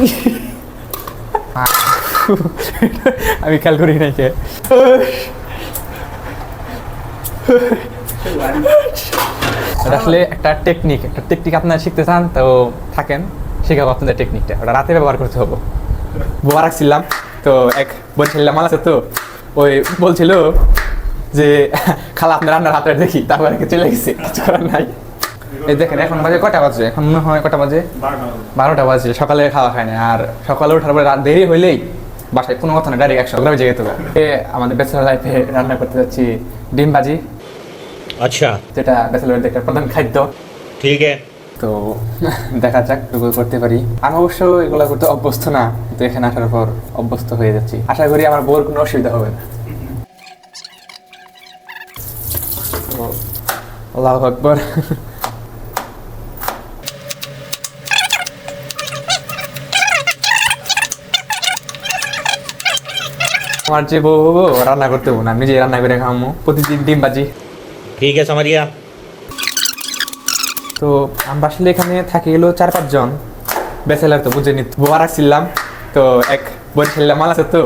আমি খেয়াল করি কে। এটা আসলে একটা টেকনিক একটা টেকনিক আপনারা শিখতে চান, তো থাকেন, শেখাবো আপনাদের টেকনিকটা ওটা রাতে ব্যবহার করতে হবে। বোয়া রাখছিলাম তো এক বলছিলাম মাল আছে তো, ওই বলছিল যে, খালা, আপনার রান্নার হাতে দেখি, তারপরে চলে গেছে, কিছু করার নাই। এই দেখেন এখন বাজে কটা বাজে? এখন মনে হয় কটা বাজে? বারোটা বাজে। সকালে খাওয়া খায় না। আর সকালে উঠার পরে দেরি হইলেই বাসায় কোনো কথা না ডাইরেক্ট একশো গ্রামে যেতে হবে আমাদের ব্যাচেলার লাইফে রান্না করতে যাচ্ছি ডিম ভাজি। আচ্ছা। যেটা ব্যাচেলারদের একটা প্রধান খাদ্য। ঠিক তো দেখা যাক টুকু করতে পারি। আমি অবশ্য এগুলো করতে অভ্যস্ত না তো এখানে আসার পর অভ্যস্ত হয়ে যাচ্ছি। আশা করি আমার বউর কোনো অসুবিধা হবে না। আল্লাহ আকবর। আমার যে বউ রান্না করতে হব না নিজে রান্না করে খামো। প্রতিদিন ডিম বাজি ঠিক আছে মারিয়া। তো আমরা আসলে এখানে থাকি এলো চার পাঁচজন ব্যাচেলার তো বুঝে নি বোয়া রাখছিলাম তো এক বলছিলাম মাল আছে তো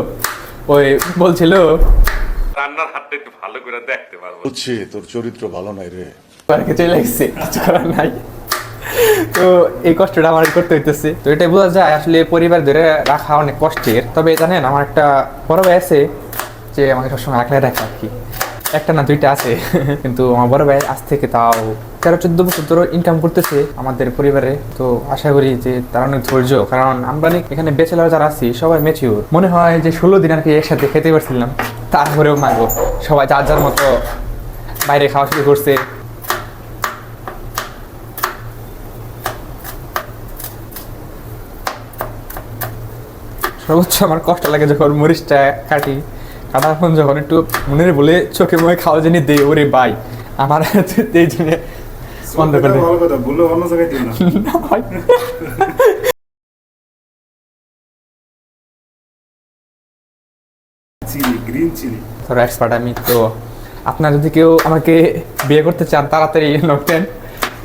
ওই বলছিল রান্নার হাতটা একটু ভালো করে দেখতে পারব। বুঝছি তোর চরিত্র ভালো নাই রে। পার্কে চলে এসেছে কিছু করার নাই। তো এই কষ্টটা আমার করতে হইতেছে। তো এটাই বোঝা যায় আসলে পরিবার ধরে রাখা অনেক কষ্টের। তবে জানেন, আমার একটা বড় ভাই আছে যে আমাকে সবসময় রাখলে রাখে আর কি। একটা না দুইটা আছে, কিন্তু আমার বড় ভাই আজ থেকে তাও তেরো, চোদ্দ বছর ধরে ইনকাম করতেছে আমাদের পরিবারে। তো আশা করি যে তারা অনেক ধৈর্য, কারণ আমরা এখানে বেচেলার যারা আছি, সবাই মেচিউর মনে হয় যে ষোলো দিন আর কি একসাথে খেতে পারছিলাম। তারপরেও মাগো, সবাই যার যার মতো বাইরে খাওয়া শুরু করছে। সর্বোচ্চ আমার কষ্ট লাগে যখন মরিচটা কাটি কাটার পর যখন একটু মনের বলে চোখে মুখে খাওয়া জানি দেই ওরে বাই আমার এই জন্য বন্ধ করে ভালো কথা বললে অন্য জায়গায় দিও না। না চিলি গ্রিন চিলি ধরো এক্সপার্ট আমি তো আপনারা যদি কেউ আমাকে বিয়ে করতে চান তাড়াতাড়ি নকটেন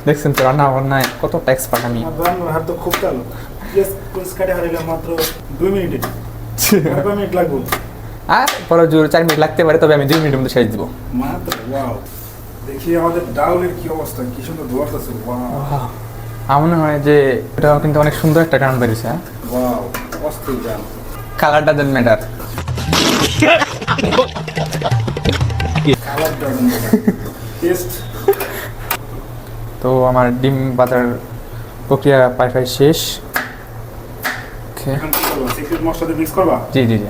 দেখছেন তো রান্না বান্নায় কতটা এক্সপার্ট আমি। রান্নার হাত তো খুব চালু কাটে মাত্র দুই মিনিটে। আর কয় মিনিট লাগবো? আর পরে জোর চার মিনিট লাগতে পারে তবে আমি দুই মিনিটের মধ্যে শেষ দিব। মাত্র ওয়াও দেখি আমাদের ডাউলের কি অবস্থা কি সুন্দর আছে ওয়াও আমার মনে হয় যে এটাও কিন্তু অনেক সুন্দর একটা গান বেরিয়েছে ওয়াও অস্থির গান। Colour doesn't matter colour taste তো আমার ডিম বাজার প্রক্রিয়া প্রায় শেষ। Okay. এখন কি করবা? সিক্রেট মশলা দিয়ে মিক্স করবা? জি জি জি।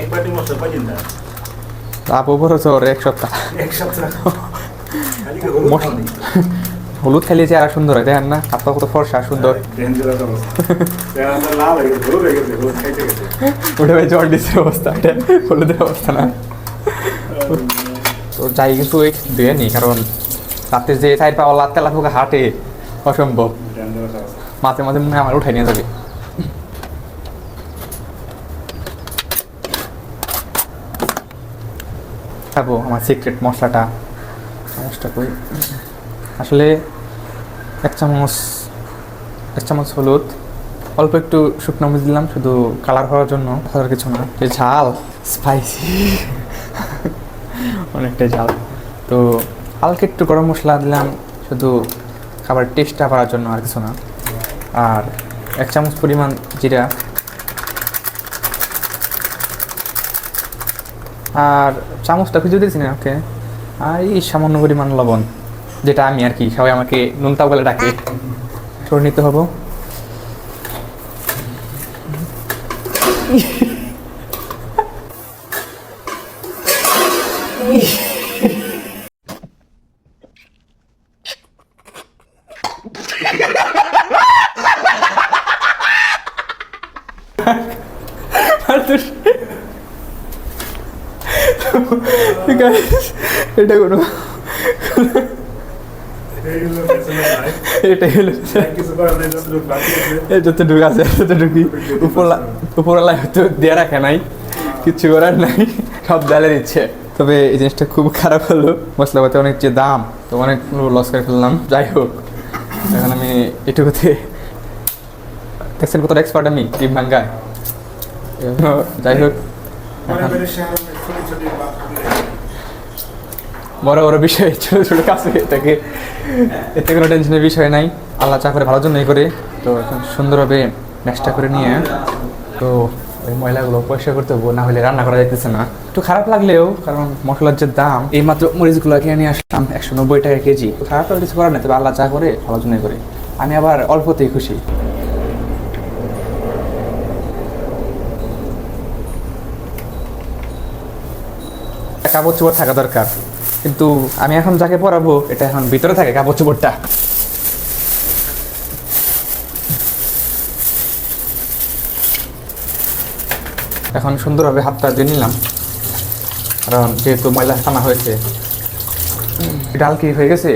এক বাটি মশলা কয়দিন দেয় লাভ উপর হচ্ছে ওর এক সপ্তাহ। এক সপ্তাহ। হলুদ খেলে চেহারা সুন্দর হয় দেখেন না? আপনার কত ফর্সা সুন্দর। হয়ে ওটা ভাই জন্ডিসের অবস্থা এটা হলুদের অবস্থা না। তো যাই কিছু দিয়ে নি, কারণ রাতে যে চাই পাওয়া লাত তেলা ফুকা হাটে, অসম্ভব। মাঝে মাঝে মনে আমার উঠাই নিয়ে যাবে। খাব আমার সিক্রেট মশলাটা। চামচটা করি আসলে এক চামচ এক চামচ হলুদ। অল্প একটু শুকনো মরিচ দিলাম, শুধু কালার হওয়ার জন্য। আর কিছু না। ঝাল স্পাইসি অনেকটাই ঝাল। তো হালকা একটু গরম মশলা দিলাম শুধু খাবার টেস্টটা করার জন্য আর কিছু না। আর এক চামচ পরিমাণ জিরা। আর চামচটা খুঁজে দিয়েছি না ওকে। আর এই সামান্য পরিমাণ লবণ যেটা আমি আর কি সবাই আমাকে নুনতা বলে ডাকে। সরে নিতে হব। এটা কোনো এটা হলো কিছু করার নেই যতটুকু বাকি আছে এই যতটুকু আছে, ততটুকুই। উপরলা উপরলা হয়তো দেয়া রাখে নাই। কিচ্ছু করার নাই। সব ডালে দিচ্ছে। তবে এই জিনিসটা খুব খারাপ হলো। মশলাপাতি অনেক যে দাম, তো অনেক লস করে ফেললাম। যাই হোক, এখন আমি এটুকুতে দেখছেন কতটা এক্সপার্ট আমি, ডিম ভাঙ্গায়। যাই হোক বড় বড় বিষয়, ছোট ছোট কাজ হয়ে থাকে। এতে কোনো টেনশনের বিষয় নাই। আল্লাহ চা করে ভালোর জন্যই করে। তো এখন সুন্দরভাবে ম্যাচটা করে নিয়ে, তো ওই ময়লাগুলো পরিষ্কার করতে হব, না হলে রান্না করা যাইতেছে না। একটু খারাপ লাগলেও, কারণ মশলার যে দাম এই মাত্র মরিচগুলো কিনে নিয়ে আসলাম একশো নব্বই টাকা কেজি। খারাপ লাগলে কিছু করার নেই, তবে আল্লাহ চা করে ভালোর জন্যই করে। আমি আবার অল্পতেই খুশি। কাপড় চোপড় থাকা দরকার। কিন্তু আমি এখন যাকে পরাবো এটা এখন ভিতরে থাকে কাপড় চোপড়টা এখন সুন্দরভাবে হাতটা দিয়ে নিলাম। কারণ যেহেতু ময়লা টানা হয়েছে ডাল কি হয়ে গেছে?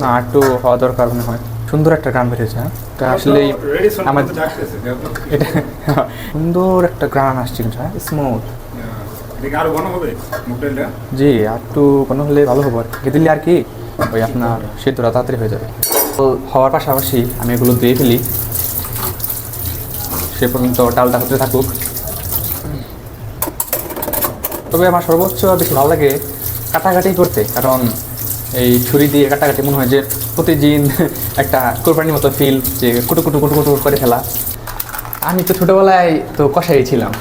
না একটু হওয়া দরকার মনে হয়। সুন্দর একটা গ্রাম বেরিয়েছে হ্যাঁ? এটা আমার আমার এটা সুন্দর একটা গ্রাম আসছে হ্যাঁ? স্মুথ আরও ঘন হবে জি আর একটু কোনো হলে ভালো হব আর কি। দিলে আর কি ওই আপনার সেদ্ধটা তাড়াতাড়ি হয়ে যাবে। তো হওয়ার পাশাপাশি আমি এগুলো দিয়ে ফেলি। সে পর্যন্ত ডালটা হতে থাকুক। তবে আমার সর্বোচ্চ বেশি ভালো লাগে কাটাকাটি করতে কারণ এই ছুরি দিয়ে কাটাকাটি মনে হয় যে প্রতিদিন একটা কোরবানির মতো ফিল যে কুটু কুটু কুটু কুটু করে ফেলা। আমি তো ছোটোবেলায় তো কষাই ছিলাম।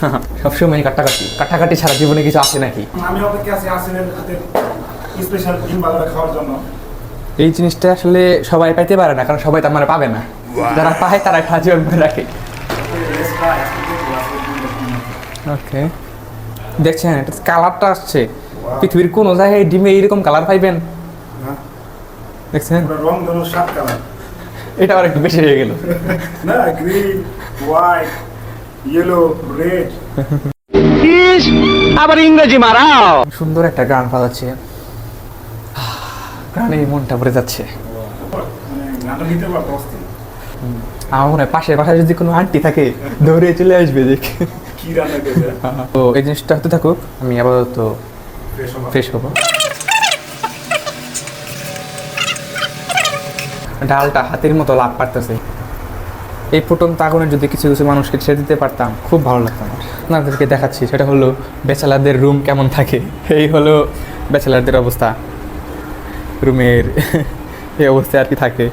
সবসময় কাটাকাটি। কাটাকাটি ছাড়া জীবনে কিছু আছে নাকি? আমি অপেক্ষা আছি আসিনের হাতে স্পেশাল ডিম বাজারে খাওয়ার জন্য। এই জিনিসটা আসলে সবাই পাইতে পারে না কারণ সবাই তার মানে পাবে না। যারা পায় তারা খাওয়া জীবন করে রাখে। ওকে দেখছেন এটা কালারটা আসছে। পৃথিবীর কোনো জায়গায় ডিমে এইরকম কালার পাইবেন? দেখছেন? পুরো রং ধরো সাত কালার। এটা আবার একটু বেশি হয়ে গেল। না গ্রিন হোয়াইট ইয়েলো রেড সুন্দর একটা গান গানে মনটা ভরে যাচ্ছে। মানে আমার মনে হয় পাশে পাশে যদি কোনো আন্টি থাকে দৌড়ে চলে আসবে দেখে। কি তো এই জিনিসটা হতে থাকুক আমি আপাতত ফ্রেশ হব। ডালটা হাতের মতো লাভ পারতেছে এই ফুটন্ত আগুনে যদি কিছু কিছু মানুষকে ছেড়ে দিতে পারতাম, খুব ভালো লাগতো আপনাদেরকে দেখাচ্ছি, সেটা হলো বেচালারদের রুম কেমন থাকে। এই হলো বেচালারদের অবস্থা। রুমের এই অবস্থায় আর কি থাকে।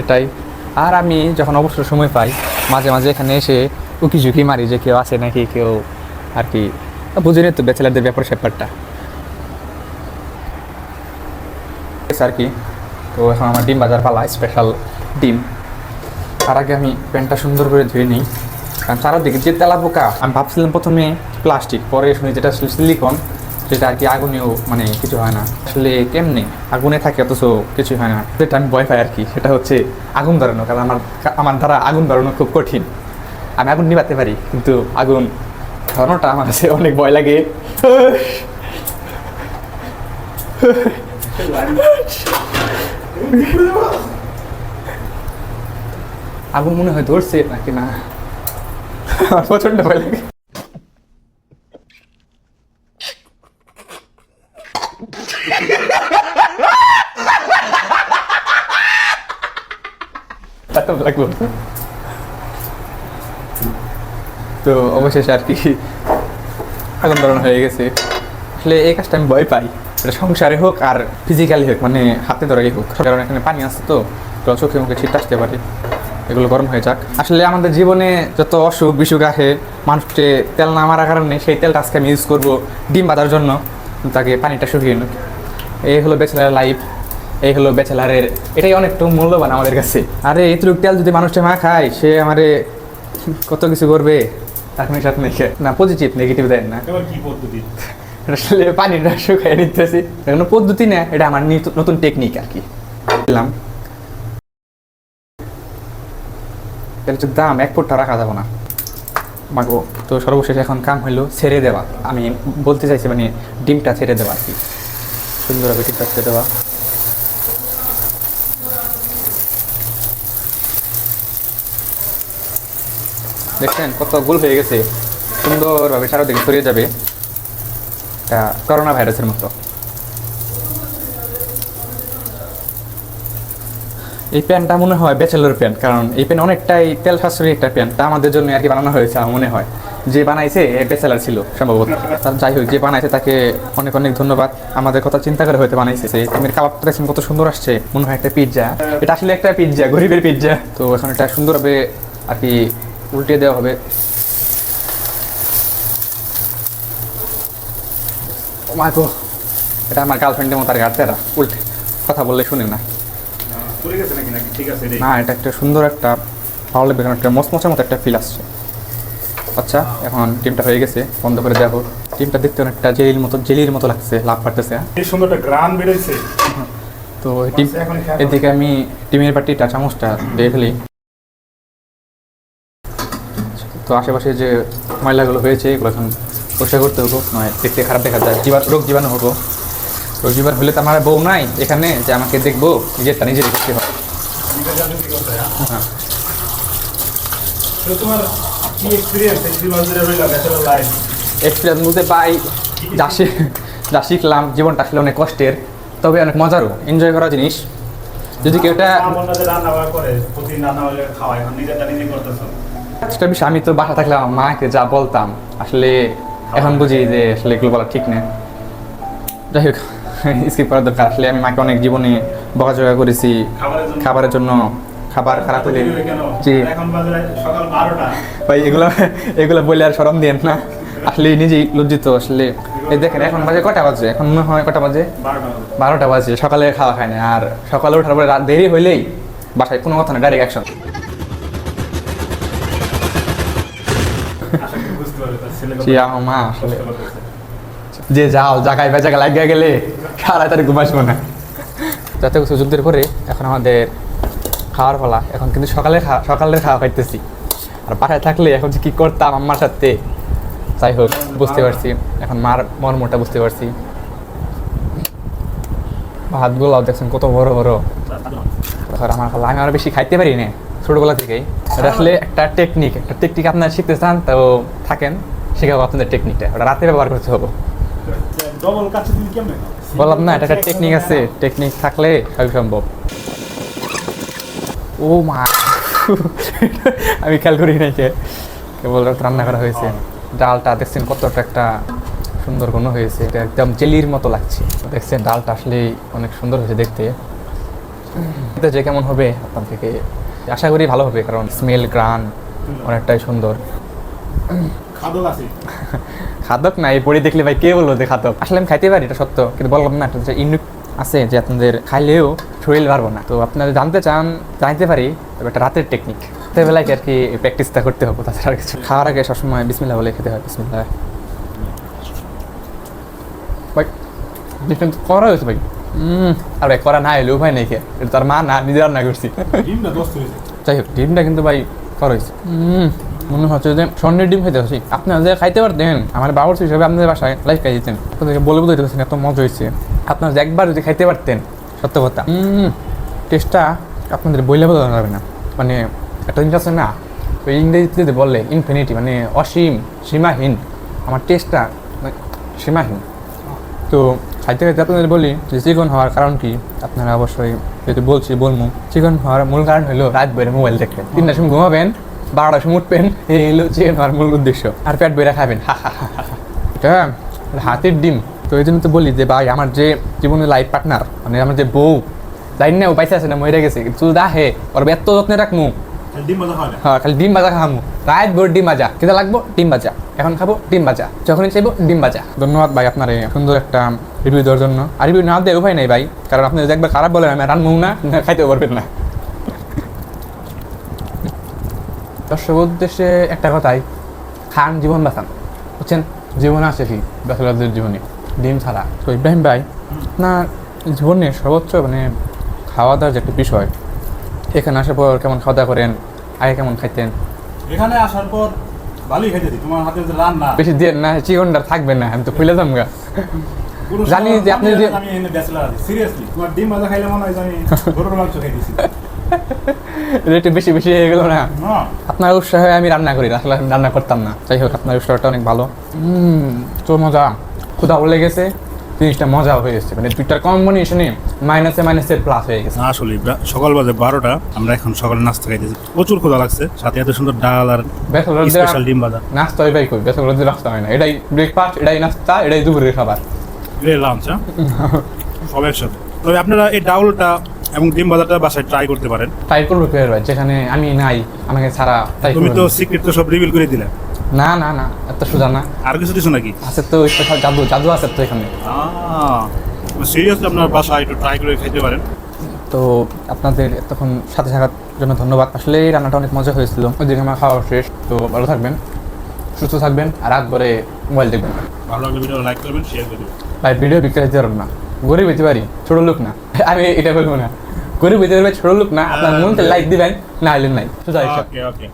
এটাই। আর আমি যখন অবসর সময় পাই, মাঝে মাঝে এখানে এসে উকি ঝুঁকি মারি যে কেউ আছে নাকি, কেউ আর কি। বুঝে তো বেচেলারদের ব্যাপার স্যাপারটা আর কি। তো এখন আমার ডিম বাজার পালা স্পেশাল ডিম। তার আগে আমি প্যান্টটা সুন্দর করে ধুয়ে নিই। কারণ চারদিকে যে তেলা পোকা আমি ভাবছিলাম প্রথমে প্লাস্টিক পরে শুনি যেটা সিলিকন যেটা আর কি আগুনেও মানে কিছু হয় না। আসলে কেমনে? আগুনে থাকে অথচ কিছু হয় না। যেটা আমি ভয় পাই আর কি সেটা হচ্ছে আগুন ধরানো কারণ আমার আমার দ্বারা আগুন ধরানো খুব কঠিন। আমি আগুন নিবাতে পারি কিন্তু আগুন ধরানোটা আমার কাছে অনেক ভয় লাগে। আগুন মনে হয় ধরছে নাকি না? প্রচণ্ড ভয় লাগে। তো অবশেষে আর কি আগুন ধরানো হয়ে গেছে। আসলে এই কাজটা আমি ভয় পাই। এটা সংসারে হোক আর ফিজিক্যালি হোক মানে হাতে ধরাই হোক। কারণ এখানে পানি আসছে তো চোখে মুখে শীত আসতে পারে। এগুলো গরম হয়ে যাক। আসলে আমাদের জীবনে যত অসুখ বিসুখ আসে মানুষকে তেল না মারার কারণে সেই তেলটা আজকে আমি ইউজ করব ডিম বাঁধার জন্য। তাকে পানিটা শুকিয়ে নিক এই হলো বেচেলার লাইফ এই হলো বেচেলারের এটাই অনেকটা মূল্যবান আমাদের কাছে। আরে এইটুকু তেল যদি মানুষটা মা খায়, সে আমারে কত কিছু করবে? আপনি সাথে না পজিটিভ নেগেটিভ দেন না। কি পদ্ধতি? আসলে পানিটা শুকাই নিতেছি। কোনো পদ্ধতি না এটা আমার নিত- নতুন টেকনিক আর কি। দিলাম। যে দাম, এক ফুটটা রাখা যাবে না। মাগো, তো সর্বশেষ এখন কাম হইল ছেড়ে দেওয়া। আমি বলতে চাইছি মানে ডিমটা ছেড়ে দেওয়া আর কি। সুন্দরভাবে ডিমটা ছেড়ে দেওয়া। দেখছেন কত গোল হয়ে গেছে। সুন্দরভাবে চারদিকে ছড়িয়ে যাবে। করোনা ভাইরাসের মতো। এই প্যান্টটা মনে হয় ব্যাচেলর প্যান্ট কারণ এই প্যান্ট অনেকটাই তেল সাশ্রয়ী একটা প্যান্ট তা আমাদের জন্য আর কি বানানো হয়েছে, আমার মনে হয়। যে বানাইছে ব্যাচেলার ছিল সম্ভবত। তার যাই হোক, যে বানাইছে তাকে অনেক অনেক ধন্যবাদ। আমাদের কথা চিন্তা করে হয়তো বানাইছে তুমি কাবাবটা দেখছেন কত সুন্দর আসছে। মনে হয় একটা পিৎজা। এটা আসলে একটা পিৎজা, গরিবের পিৎজা। তো এখন এটা সুন্দরভাবে আর কি উল্টে দেওয়া হবে। ও মা এটা আমার গার্লফ্রেন্ডের মতো আর গাড়তেরা উল্টে কথা বললে শুনে না। না এটা একটা সুন্দর একটা ভালো লাগবে একটা মচমচের মতো একটা ফিল আসছে। আচ্ছা এখন টিমটা হয়ে গেছে। বন্ধ করে দেখো টিমটা দেখতে অনেকটা জেলির মতো জেলির মতো লাগছে লাভ পারতেছে এই সুন্দর একটা গ্রান বেরোইছে। তো টিম এদিকে আমি টিমের বাটিটা চামচটা দিয়ে ফেলি। তো আশেপাশে যে ময়লাগুলো হয়েছে এগুলো এখন পরিষ্কার করতে হব। নয় দেখতে খারাপ দেখা যায়। জীবা রোগ জীবাণু হব। রোগ জীবাণু হলে তো আমার বউ নাই এখানে যে আমাকে দেখব নিজেরটা নিজে দেখতে হবে। নিজে জানো কি করতে হয়, হ্যাঁ? তোমার কি এক্সপিরিয়েন্স বলতে পাই যা যা শিখলাম জীবনটা আসলে অনেক কষ্টের তবে অনেক মজারও এনজয় করা জিনিস। যদি কেউ এটা বিষয় আমি তো বাসা থাকলে আমার মাকে যা বলতাম আসলে এখন বুঝি যে আসলে এগুলো বলা ঠিক না। যাই হোক স্কিপ করার দরকার। আসলে আমি মাকে অনেক জীবনে বকাঝকা করেছি। খাবারের জন্য। খাবার খারাপ হলে জি। ভাই এগুলো এগুলো বলে আর সরম দিয়েন না। আসলে নিজেই লজ্জিত আসলে। এই দেখেন এখন বাজে কটা বাজে? এখন মনে হয় কটা বাজে? বারোটা বাজে। বারোটা বাজে। সকালে খাওয়া খায় না। আর সকালে ওঠার পরে রাত দেরি হইলেই বাসায় কোনো কথা না ডাইরেক্ট অ্যাকশন আশা করি বুঝতে পারবে তার ছেলে জি আমার আসলে। যে যাও জায়গায় বেজায় লাগিয়ে গেলে তারিখ ঘুমাসবো না। যাতে যুদ্ধের পরে এখন আমাদের খাওয়ার ফলা এখন কিন্তু সকালে সকালের খাওয়া খাইতেছি। আর বাসায় থাকলে এখন যে কী করতাম আম্মার সাথে? যাই হোক, বুঝতে পারছি। এখন মার মর্মটা বুঝতে পারছি। ভাতগুলো দেখছেন কত বড় বড়। আমার আমি আরও বেশি খাইতে পারি না ছোটবেলা থেকেই। আসলে একটা টেকনিক একটা টেকনিক আপনারা শিখতে চান তো থাকেন শেখাবো আপনাদের টেকনিকটা ওটা রাতে ব্যবহার করতে হবে? বললাম না এটা একটা টেকনিক আছে। টেকনিক থাকলে সবই সম্ভব। ও মা আমি খেয়াল করি নাই যে কেবল রান্না করা হয়েছে। ডালটা দেখছেন কতটা একটা সুন্দর কোনো হয়েছে। এটা একদম জেলির মতো লাগছে। দেখছেন ডালটা আসলে অনেক সুন্দর হয়েছে দেখতে। এটা যে কেমন হবে আপনার থেকে আশা করি ভালো হবে কারণ স্মেল গ্রান অনেকটাই সুন্দর। খাদক আছে। খাদক না এই বড়ি দেখলে ভাই কে বলল যে খাদক? আসলে আমি খাইতে পারি এটা সত্য কিন্তু বললাম না একটা যে ইউনিক আছে যে আপনাদের খাইলেও শরীর পারব না। তো আপনারা জানতে চান জানতে পারি তবে একটা রাতের টেকনিক বেলায় আর কি প্র্যাকটিসটা করতে হবে তাছাড়া আর কিছু খাওয়ার আগে সবসময় বিসমিল্লা বলে খেতে হয় বিসমিল্লা ভাই করা হয়েছে ভাই। আর করা না এলেও ভাই নাই খেয়ে এটা তার মা না নিজে রান্না করছি। যাই হোক ডিমটা কিন্তু ভাই করা হয়েছে। মনে হচ্ছে যে স্বর্ণের ডিম খাইতে হচ্ছে আপনারা যে খাইতে পারতেন আমার বাবুর হিসাবে আপনাদের বাসায় লাইফ খাই দিতেন আপনাদেরকে বলে বলতে পারছেন এত মজা হয়েছে। আপনারা একবার যদি খাইতে পারতেন সত্য কথা। টেস্টটা আপনাদের বইলে বোঝা যাবে না। মানে একটা জিনিস আছে না ওই ইংরেজিতে যদি বললে ইনফিনিটি মানে অসীম সীমাহীন। আমার টেস্টটা মানে সীমাহীন। তো খাইতে খাইতে আপনাদের বলি যে চিকন হওয়ার কারণ কি? আপনারা অবশ্যই যেহেতু বলছি বলব চিকন হওয়ার মূল কারণ হলো রাত বেড়ে মোবাইল দেখবেন তিনটার সময় ঘুমাবেন বারোটার সময় উঠবেন এই হলো চিকেন হওয়ার মূল উদ্দেশ্য। আর পেট বেড়ে খাবেন। হা হা হা হা। হাতের ডিম। তো এই জন্য তো বলি যে ভাই আমার যে জীবনের লাইফ পার্টনার মানে আমার যে বউ জানি না ও পয়সা আছে না মরে গেছে কিন্তু দাহে ওর এত যত্নে রাখমু। হয় হ্যাঁ খালি ডিম ভাজা খাব রাত ভোর ডিম ভাজা। খেতে লাগবো? ডিম ভাজা। এখন খাব ডিম ভাজা। যখনই চাইব ডিম ভাজা। ধন্যবাদ ভাই আপনার সুন্দর একটা রিভিউ দেওয়ার জন্য। আর রিভিউ না দেওয়া উপায় নেই ভাই। কারণ আপনি যদি একবার খারাপ বলেন আমি রানবো না না খাইতেও পারবেন না। দর্শক উদ্দেশ্যে একটা কথাই। খান জীবন বাঁচান। বুঝছেন? জীবনে আছে কি? ব্যাচেলারদের জীবনে। ডিম ছাড়া। তো ইব্রাহিম ভাই আপনার জীবনে সর্বোচ্চ মানে খাওয়া দাওয়ার যে একটা বিষয় এখানে আসার পর কেমন খাওয়া দাওয়া করেন? আগে কেমন খাইতেন? এখানে আসার পর ভালোই খাইতেছি তোমার হাতে যে রান্না। বেশি দিয়ে না চিকনটা থাকবে না আমি তো খুলে যাম গা। জানি যে আপনি যে- আমি এনে ব্যাচেলার আছি সিরিয়াসলি তোমার ডিম ভাজা খাইলে মনে হয় আমি গরুর মাংস খাইতেছি। এটা একটু বেশি বেশি হয়ে গেল না? আপনার উৎসাহে আমি রান্না করি আসলে রান্না করতাম না। যাই হোক আপনার উৎসাহটা অনেক ভালো। হুম তো মজা। ক্ষুধা বলে গেছে। জিনিসটা মজা হয়ে গেছে। মানে দুইটার কম্বিনেশনে মাইনাসে মাইনাসে প্লাস হয়ে গেছে। আসলে সকাল বাজে বারোটা আমরা এখন সকালে নাস্তা খাইতেছি। প্রচুর ক্ষুধা লাগছে সাথে এত সুন্দর ডাল আর স্পেশাল ডিম ভাজা। নাস্তা ওইটাই করি বেসরদের নাস্তা হয় না। এটাই ব্রেকফাস্ট এটাই নাস্তা এটাই দুপুরের খাবার। রে লাঞ্চ সব একসাথে। তবে আপনারা এই ডাউলটা এবং ডিম ভাজাটা বাসায় ট্রাই করতে পারেন। ট্রাই করব ভাই? যেখানে আমি নাই আমাকে ছাড়া তুমি তো সিক্রেট তো সব রিভিল করে দিলে। না না না এত সোজা না। আর কিছু কিছু নাকি? আছে তো স্পেশাল জাদু জাদু আছে তো এখানে। সিরিয়াসলি আপনার বাসায় একটু ট্রাই করে খেতে পারেন। তো আপনাদের তখন সাথে থাকার জন্য ধন্যবাদ। আসলে এই রান্নাটা অনেক মজা হয়েছিল। ওইদিকে আমার খাওয়া শেষ। তো ভালো থাকবেন সুস্থ থাকবেন আর রাত করে মোবাইল দেখবেন। ভালো লাগলে ভিডিও লাইক করবেন শেয়ার করে দেবেন। ভাই ভিডিও বিক্রি হতে পারবেন না। গরিব হইতে পারি ছোট লোক না। আমি এটা বলব না। গরিব হইতে পারবে ছোট লোক না। আপনার মনতে লাইক দিবেন না হলে নাই। সোজা ওকে ওকে